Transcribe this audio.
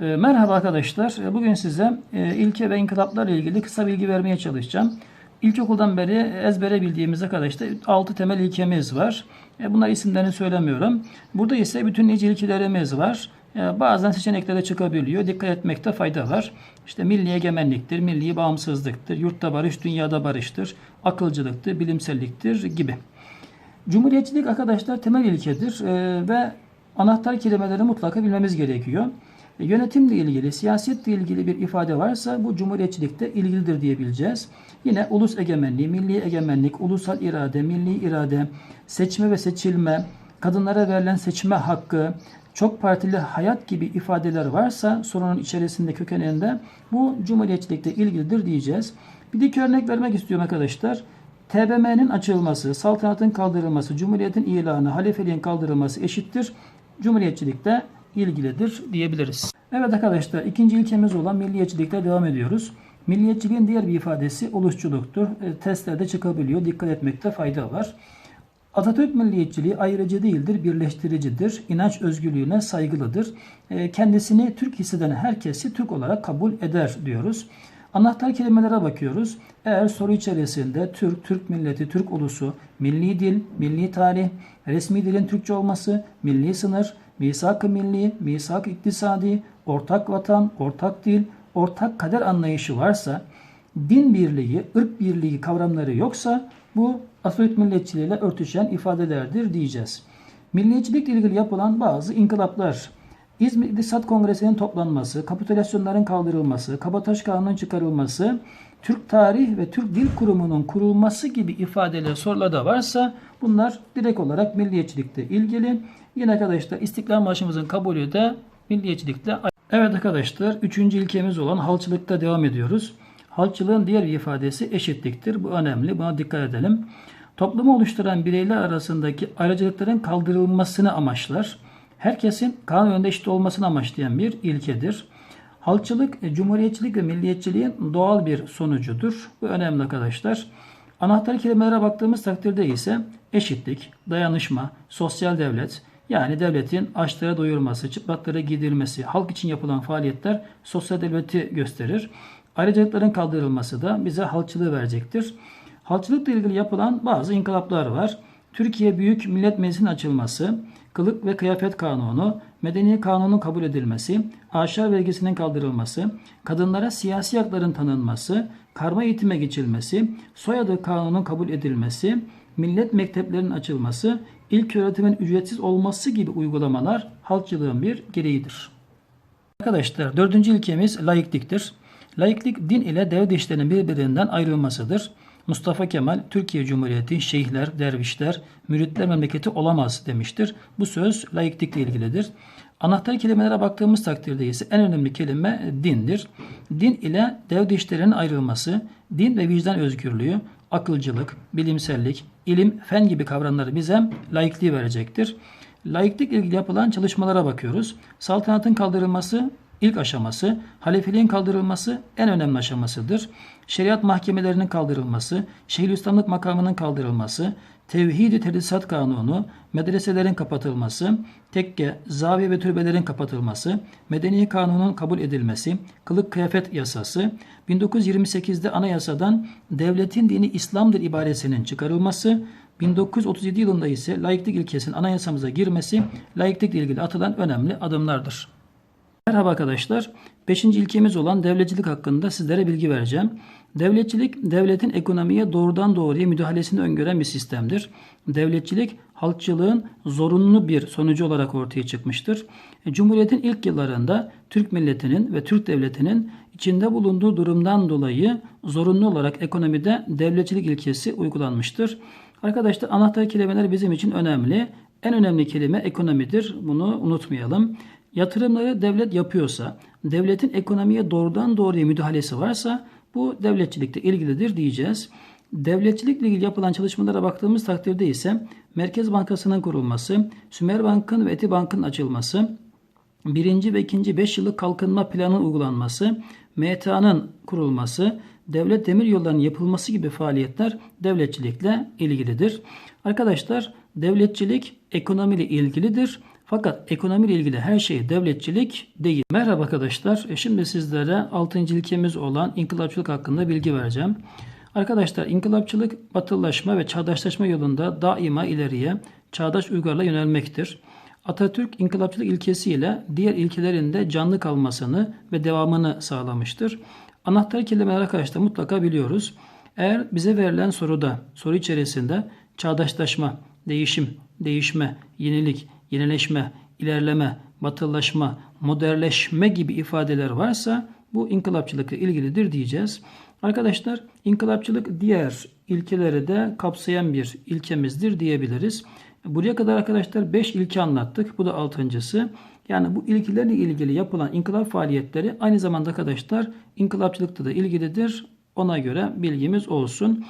E, Merhaba arkadaşlar. E, Bugün size e, ilke ve inkılaplarla ilgili kısa bilgi vermeye çalışacağım. İlkokuldan beri ezbere bildiğimiz arkadaşlar 6 temel ilkemiz var. E, Bunlar isimlerini söylemiyorum. Burada ise bütün nice ilkelerimiz var. E, Bazen seçeneklere çıkabiliyor. Dikkat etmekte fayda var. İşte milli egemenliktir, milli bağımsızlıktır, yurtta barış, dünyada barıştır, akılcılıktır, bilimselliktir gibi. Cumhuriyetçilik arkadaşlar temel ilkedir ve anahtar kelimeleri mutlaka bilmemiz gerekiyor. E, yönetimle ilgili, siyasetle ilgili bir ifade varsa bu cumhuriyetçilikte ilgilidir diyebileceğiz. Yine ulus egemenliği, milli egemenlik, ulusal irade, milli irade, seçme ve seçilme, kadınlara verilen seçme hakkı, çok partili hayat gibi ifadeler varsa sorunun içerisinde kökeninde bu cumhuriyetçilikte ilgilidir diyeceğiz. Bir iki örnek vermek istiyorum arkadaşlar. TBMM'nin açılması, saltanatın kaldırılması, cumhuriyetin ilanı, halifeliğin kaldırılması eşittir. Cumhuriyetçilikte ilgilidir diyebiliriz. Evet arkadaşlar ikinci ilkemiz olan milliyetçilikle devam ediyoruz. Milliyetçiliğin diğer bir ifadesi ulusçuluktur. E, testlerde çıkabiliyor. Dikkat etmekte fayda var. Atatürk milliyetçiliği ayrıcı değildir, birleştiricidir. İnanç özgürlüğüne saygılıdır. E, Kendisini Türk hisseden herkesi Türk olarak kabul eder diyoruz. Anahtar kelimelere bakıyoruz. Eğer soru içerisinde Türk, Türk milleti, Türk ulusu, milli dil, milli tarih, resmi dilin Türkçe olması, milli sınır, misak-ı milli, misak iktisadi, ortak vatan, ortak dil, ortak kader anlayışı varsa, din birliği, ırk birliği kavramları yoksa bu Atatürk milliyetçiliğiyle örtüşen ifadelerdir diyeceğiz. Milliyetçilikle ilgili yapılan bazı inkılaplar, İzmir İktisat Kongresi'nin toplanması, kapitülasyonların kaldırılması, kabataş kanunun çıkarılması, Türk Tarih ve Türk Dil Kurumu'nun kurulması gibi ifadeler sorularda varsa bunlar direkt olarak milliyetçilikle ilgili. Yine arkadaşlar İstiklal Marşımızın kabulü de milliyetçilikle Evet arkadaşlar üçüncü ilkemiz olan halkçılıkta devam ediyoruz. Halkçılığın diğer bir ifadesi eşitliktir. Bu önemli. Buna dikkat edelim. Toplumu oluşturan bireyler arasındaki ayrıcalıkların kaldırılmasını amaçlar. Herkesin kanun önünde eşit olmasını amaçlayan bir ilkedir. Halkçılık, e, cumhuriyetçilik ve milliyetçiliğin doğal bir sonucudur. Bu önemli arkadaşlar. Anahtar kelimelere baktığımız takdirde ise eşitlik, dayanışma, sosyal devlet, yani devletin açlara doyurması, çıplaklara giydirilmesi, halk için yapılan faaliyetler sosyal devleti gösterir. Ayrıcalıkların kaldırılması da bize halkçılığı verecektir. Halkçılıkla ilgili yapılan bazı inkılaplar var. Türkiye Büyük Millet Meclisi'nin açılması, kılık ve kıyafet kanunu, medeni kanunun kabul edilmesi, aşağı vergisinin kaldırılması, kadınlara siyasi hakların tanınması, karma eğitime geçilmesi, soyadı kanunun kabul edilmesi, millet mekteplerinin açılması, ilk öğretimin ücretsiz olması gibi uygulamalar halkçılığın bir gereğidir. Arkadaşlar dördüncü ilkemiz laikliktir. Laiklik din ile devlet işlerinin birbirinden ayrılmasıdır. Mustafa Kemal Türkiye Cumhuriyeti şeyhler, dervişler, müritler memleketi olamaz demiştir. Bu söz laiklikle ilgilidir. Anahtar kelimelere baktığımız takdirde ise en önemli kelime dindir. Din ile işlerinin ayrılması, din ve vicdan özgürlüğü, akılcılık, bilimsellik, ilim, fen gibi kavramları bize laikliği verecektir. Laiklik ilgili yapılan çalışmalara bakıyoruz. Saltanatın kaldırılması ilk aşaması, halifeliğin kaldırılması en önemli aşamasıdır. Şeriat mahkemelerinin kaldırılması, Şeyhülislamlık makamının kaldırılması, Tevhid-i Tedrisat Kanunu, medreselerin kapatılması, tekke, zaviye ve türbelerin kapatılması, Medeni Kanunun kabul edilmesi, kılık kıyafet yasası, 1928'de anayasadan devletin dini İslam'dır ibaresinin çıkarılması, 1937 yılında ise laiklik ilkesinin anayasamıza girmesi, laiklikle ilgili atılan önemli adımlardır. Merhaba arkadaşlar. Beşinci ilkemiz olan devletçilik hakkında sizlere bilgi vereceğim. Devletçilik, devletin ekonomiye doğrudan doğruya müdahalesini öngören bir sistemdir. Devletçilik, halkçılığın zorunlu bir sonucu olarak ortaya çıkmıştır. E, Cumhuriyetin ilk yıllarında Türk milletinin ve Türk devletinin içinde bulunduğu durumdan dolayı zorunlu olarak ekonomide devletçilik ilkesi uygulanmıştır. Arkadaşlar anahtar kelimeler bizim için önemli. En önemli kelime ekonomidir. Bunu unutmayalım. Yatırımları devlet yapıyorsa, devletin ekonomiye doğrudan doğruya müdahalesi varsa bu devletçilikle ilgilidir diyeceğiz. Devletçilikle ilgili yapılan çalışmalara baktığımız takdirde ise Merkez Bankası'nın kurulması, Sümer Bank'ın ve Eti Bank'ın açılması, birinci ve ikinci 5 yıllık kalkınma planının uygulanması, MTA'nın kurulması, devlet demir yollarının yapılması gibi faaliyetler devletçilikle ilgilidir. Arkadaşlar Devletçilik ekonomiyle ilgilidir. Fakat ekonomiyle ilgili her şey devletçilik değil. Merhaba arkadaşlar. E, Şimdi sizlere 6. ilkemiz olan inkılapçılık hakkında bilgi vereceğim. Arkadaşlar inkılapçılık batılılaşma ve çağdaşlaşma yolunda daima ileriye çağdaş uygarlığa yönelmektir. Atatürk inkılapçılık ilkesiyle diğer ilkelerin de canlı kalmasını ve devamını sağlamıştır. Anahtar kelimeler arkadaşlar mutlaka biliyoruz. Eğer bize verilen soruda, soru içerisinde çağdaşlaşma, değişim, değişme, yenilik, yenileşme, ilerleme, batılılaşma, modernleşme gibi ifadeler varsa bu inkılapçılıkla ilgilidir diyeceğiz. Arkadaşlar inkılapçılık diğer ilkeleri de kapsayan bir ilkemizdir diyebiliriz. Buraya kadar arkadaşlar 5 ilke anlattık. Bu da altıncısı. Yani bu ilkelerle ilgili yapılan inkılap faaliyetleri aynı zamanda arkadaşlar inkılapçılıkta da ilgilidir. Ona göre bilgimiz olsun.